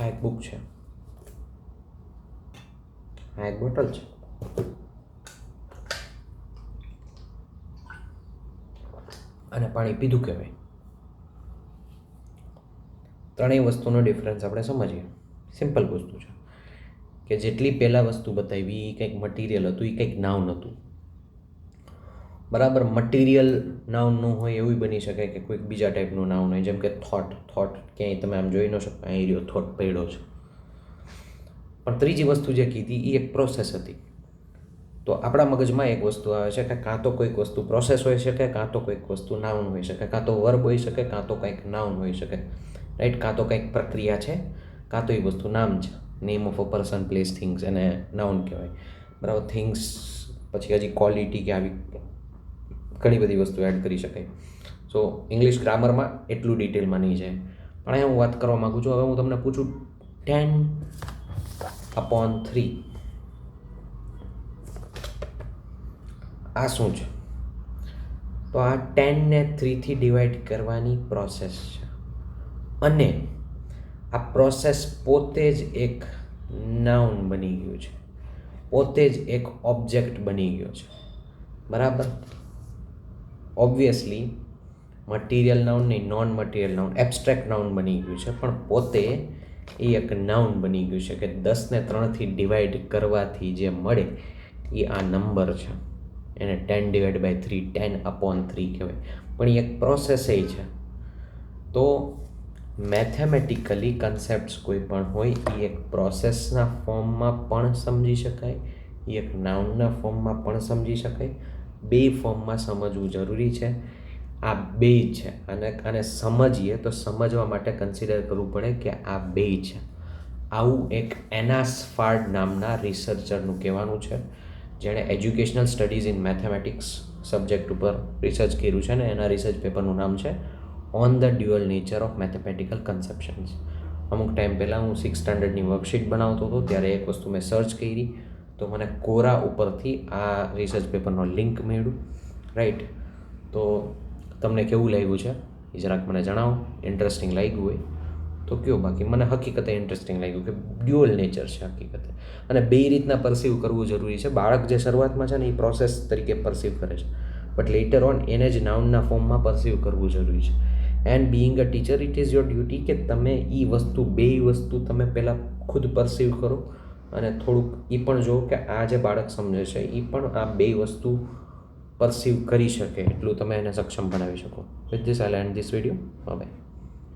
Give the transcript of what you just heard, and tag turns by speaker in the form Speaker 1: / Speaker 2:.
Speaker 1: આ એક બુક છે. આ એક બોટલ છે. અને પાણી પીધું કહેવાય. ત્રણેય વસ્તુનો ડિફરન્સ આપણે સમજીએ. સિમ્પલ વસ્તુ છે. કે જેટલી પહેલાં વસ્તુ બતાવી, એ કંઈક મટીરિયલ હતું, એ કંઈક નાઉન હતું બરાબર મટીરિયલ નાઉનનું હોય એવું બની શકે કે કોઈક બીજા ટાઈપનું નાઉન હોય, જેમ કે થોટ થોટ ક્યાંય તમે આમ જોઈ ન શકો, અહીં રહ્યો થોટ પડ્યો છે. પણ ત્રીજી વસ્તુ જે કીધી એ એક પ્રોસેસ હતી. તો આપણા મગજમાં એક વસ્તુ આવે છે કે કાં તો કોઈક વસ્તુ પ્રોસેસ હોઈ શકે, કાં તો કોઈક વસ્તુ નાઉન હોઈ શકે, કાં તો વર્બ હોઈ શકે, કાં તો કંઈક નાઉન હોઈ શકે. રાઈટ કાં તો કંઈક પ્રક્રિયા છે, કાં તો એ વસ્તુ નામ છે. Name of a person place things એને નાઉન કહેવાય. બરાબર? થિંગ્સ પછી હજી ક્વોલિટી કે આવી ઘણી બધી વસ્તુ એડ કરી શકાય સો ઇંગ્લિશ ગ્રામરમાં એટલું ડિટેલમાં નહીં જાય. પણ અહીંયા હું વાત કરવા માગું છું, હવે હું તમને પૂછું ટેન અપોન થ્રી આ શું છે? તો આ ટેનને થ્રીથી ડિવાઈડ કરવાની પ્રોસેસ છે. અને આ પ્રોસેસ પોતે જ એક નાઉન બની ગયું છે. પોતે જ એક ઓબ્જેક્ટ બની ગયો છે. બરાબર? ઓબ્વિયસલી મટીરિયલ નાઉન નહીં non material noun abstract noun બની ગયું છે. પણ પોતે એ એક નાઉન બની ગયું છે કે દસને ત્રણથી ડિવાઈડ કરવાથી જે મળે, એ આ નંબર છે. એને ten divide by three ten upon three કહેવાય. પણ એક પ્રોસેસ એ છે. તો મેથેમેટિકલી કન્સેપ્ટ્સ કોઈ પણ હોય, એ એક પ્રોસેસના ફોર્મમાં પણ સમજી શકાય, એ એક નાઉનના ફોર્મમાં પણ સમજી શકાય. બે ફોર્મમાં સમજવું જરૂરી છે. આ બે છે અને આને સમજીએ તો સમજવા માટે કન્સિડર કરવું પડે કે આ બે છે. આવું એક એનાસ ફાર્ડ નામના રિસર્ચરનું કહેવાનું છે, જેણે educational studies in mathematics subject ઉપર રિસર્ચ કર્યું છે ને એના રિસર્ચ પેપરનું નામ છે on the dual nature of mathematical conceptions અમુક ટાઈમ પહેલાં હું સિક્સ સ્ટાન્ડર્ડની વર્કશીટ બનાવતો હતો, ત્યારે એક વસ્તુ મેં સર્ચ કરી તો મને કોરા ઉપરથી આ રિસર્ચ પેપરનો લિંક મળ્યું. રાઈટ તો તમને કેવું લાગ્યું છે? એ જરાક મને જણાવો. ઇન્ટરેસ્ટિંગ લાગ્યું હોય. તો કયો બાકી? મને હકીકતે ઇન્ટરેસ્ટિંગ લાગ્યું કે ડ્યુઅલ નેચર છે હકીકતે. અને બે રીતના પરસીવ કરવું જરૂરી છે. બાળક જે શરૂઆતમાં છે ને, એ પ્રોસેસ તરીકે પરસીવ કરે છે. બટ લેટર ઓન એને જ નાઉનના ફોર્મમાં પરસીવ કરવું જરૂરી છે. And being a teacher it is your duty કે તમે એ વસ્તુ, બે વસ્તુ તમે પહેલાં ખુદ પરસીવ કરો. અને થોડુંક એ પણ જુઓ કે આ જે બાળક સમજે છે એ પણ આ બે વસ્તુ પરસીવ કરી શકે એટલું તમે એને સક્ષમ બનાવી શકો. With this I and this video હવે